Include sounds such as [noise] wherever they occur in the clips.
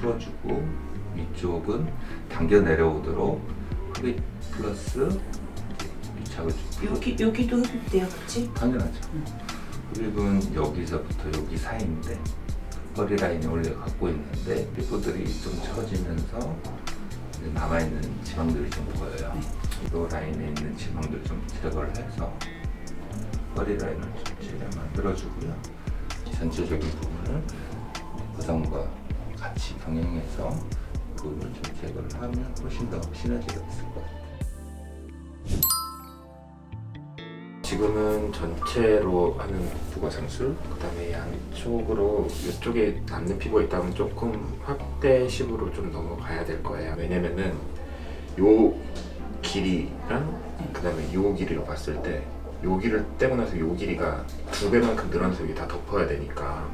풀어주고 위쪽은 당겨 내려오도록 흡입 플러스 밀착을 좀 여기 여기도 흡입돼요, 그렇지? 당연하죠. 흡입은 여기서부터 여기 사이인데 허리 라인이 원래 갖고 있는데 삐부들이 좀 처지면서 이제 남아있는 지방들이 좀 보여요. 이 라인에 있는 지방들 좀 제거를 해서 허리 라인을 좀 제가 만들어주고요. 전체적인 부분을 구성과 같이 병행해서 그 부분을 좀 제거를 하면 훨씬 더 시너지가 있을 것 같아요. 지금은 전체로 하는 부가 상술, 그다음에 양쪽으로 이쪽에 남는 피부가 있다면 조금 확대식으로 좀 넘어가야 될 거예요. 왜냐면은 요 길이랑 그다음에 요 길이로 봤을 때 요 길을 떼고 나서 요 길이가 두 배만큼 늘어나서 여기 다 덮어야 되니까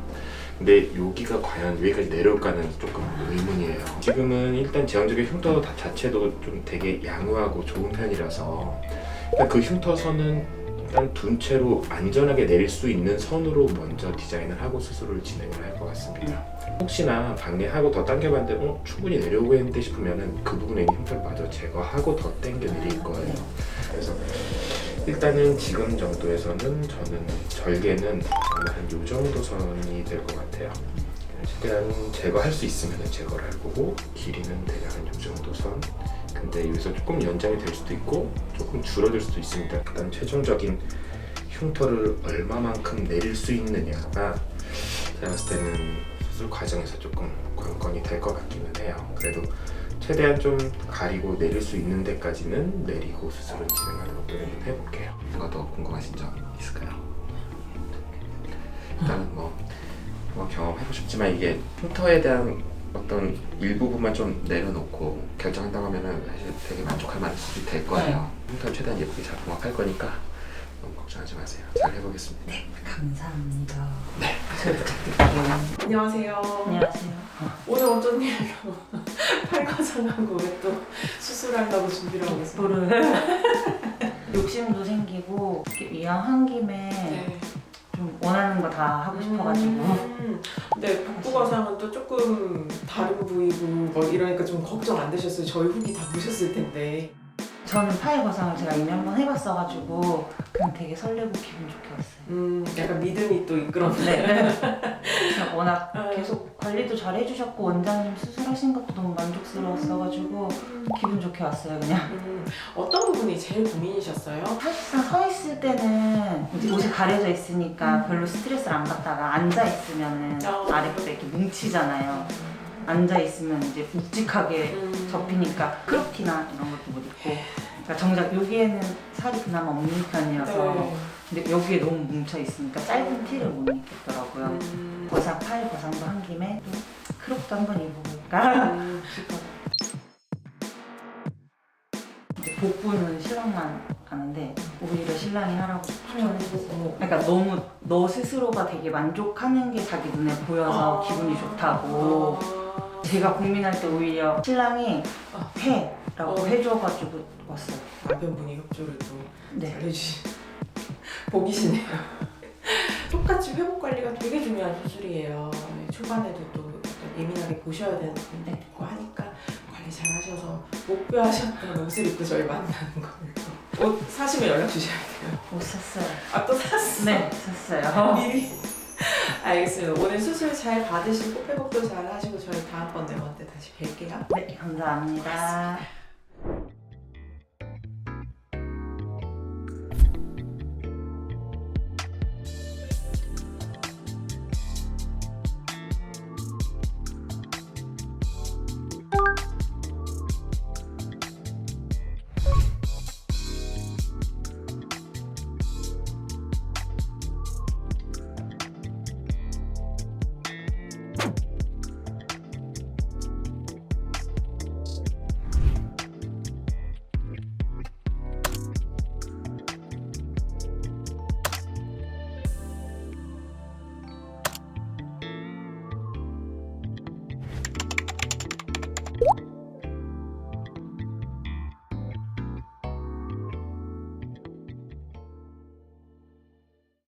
근데 여기가 과연 여기까지 내려올까는 조금 의문이에요. 지금은 일단 제왕적인 흉터 다- 자체도 좀 되게 양호하고 좋은 편이라서 일단 그 흉터선은 일단 둔 채로 안전하게 내릴 수 있는 선으로 먼저 디자인을 하고 수술을 진행을 할 것 같습니다. 혹시나 방해하고 더 당겨봤는데 어, 충분히 내려오고 있는데 싶으면은 그 부분에 흉터를 마저 제거하고 더 당겨 내릴 거예요. 그래서 일단은 지금 정도에서는 저는 절개는 한 요 정도 선이 될 것 같아요. 최대한 제거할 수 있으면 제거를 할 거고 길이는 대략 한 요 정도 선. 근데 여기서 조금 연장이 될 수도 있고 조금 줄어들 수도 있습니다. 일단 최종적인 흉터를 얼마만큼 내릴 수 있느냐가 제가 봤을 때는 수술 과정에서 조금 관건이 될 것 같기는 해요. 그래도 최대한 좀 가리고 내릴 수 있는 데까지는 내리고 수술을 진행하도록 해볼게요. 뭔가 더 궁금하신 점 있을까요? 일단은 뭐, 뭐 경험해보고 싶지만 이게 흉터에 대한 어떤 일부분만 좀 내려놓고 결정한다고 하면은 사실 되게 만족할 만한 수술이 될 거예요. 흉터 최대한 예쁘게 잘 봉합할 거니까 너무 걱정하지 마세요. 잘 해보겠습니다. 감사합니다. 네. 잘 부탁드릴게요. 안녕하세요. 안녕하세요. 오늘 어쩐 일로 [laughs] 팔과장하고 왜 또 수술하려고 준비를 하고 계세요? 뿔을 욕심도 생기고 이렇게 이왕 한 김에 네. 좀 원하는 거 다 하고 싶어가지고 음, 네, 복부 과상은 또 조금 다른 부위고 뭐 이러니까 좀 걱정 안 되셨어요. 저희 후기 다 보셨을 텐데. 저는 파이 거상을 제가 이미 한번 해봤어가지고 그냥 되게 설레고 기분 좋게 왔어요. 음, 약간 믿음이 또 이끌었네. 네. 그냥 워낙 아. 계속 관리도 잘 해주셨고 원장님 수술하신 것도 너무 만족스러웠어가지고 기분 좋게 왔어요 그냥. 음, 어떤 부분이 제일 고민이셨어요? 사실상 서 있을 때는 이제 옷이 가려져 있으니까 별로 스트레스를 안 받다가 앉아 있으면은 어. 아랫배 이렇게 뭉치잖아요. 앉아 있으면 이제 묵직하게 음. 접히니까 크롭티나 이런 것도 못 입고. 그러니까 정작 여기에는 살이 그나마 없는 편이어서 네. 근데 여기에 너무 뭉쳐 있으니까 짧은 티를 못 입겠더라고요. 음. 거상 팔 거상도 한 김에 또 크롭도 한번 입어볼까 음. [laughs] 싶어서. 이제 복부는 신랑만 하는데 오히려 신랑이 하라고 추천해줬어요. 그러니까 너무 너 스스로가 되게 만족하는 게 자기 눈에 보여서 아. 기분이 좋다고. 아. 제가 고민할 때 오히려 신랑이 아. 해라고 어. 해줘가지고 왔어요. 남편분이 협조를 또 네. 잘해주시 복이시네요. [laughs] 똑같이 회복 관리가 되게 중요한 수술이에요. 네, 초반에도 또 약간 예민하게 보셔야 되는 네. 있고 하니까 관리 잘 하셔서 목표하셨던 옷을 입고 저희 만나는 걸로. 옷 사시면 연락 주셔야 돼요. 못 샀어요. 아 또 샀어? 네, 샀어요. 미리. 알겠습니다. 오늘 수술 잘 받으시고 회복도 잘 하시고 저희 다음번 네번 때 다시 뵐게요. 네, 감사합니다.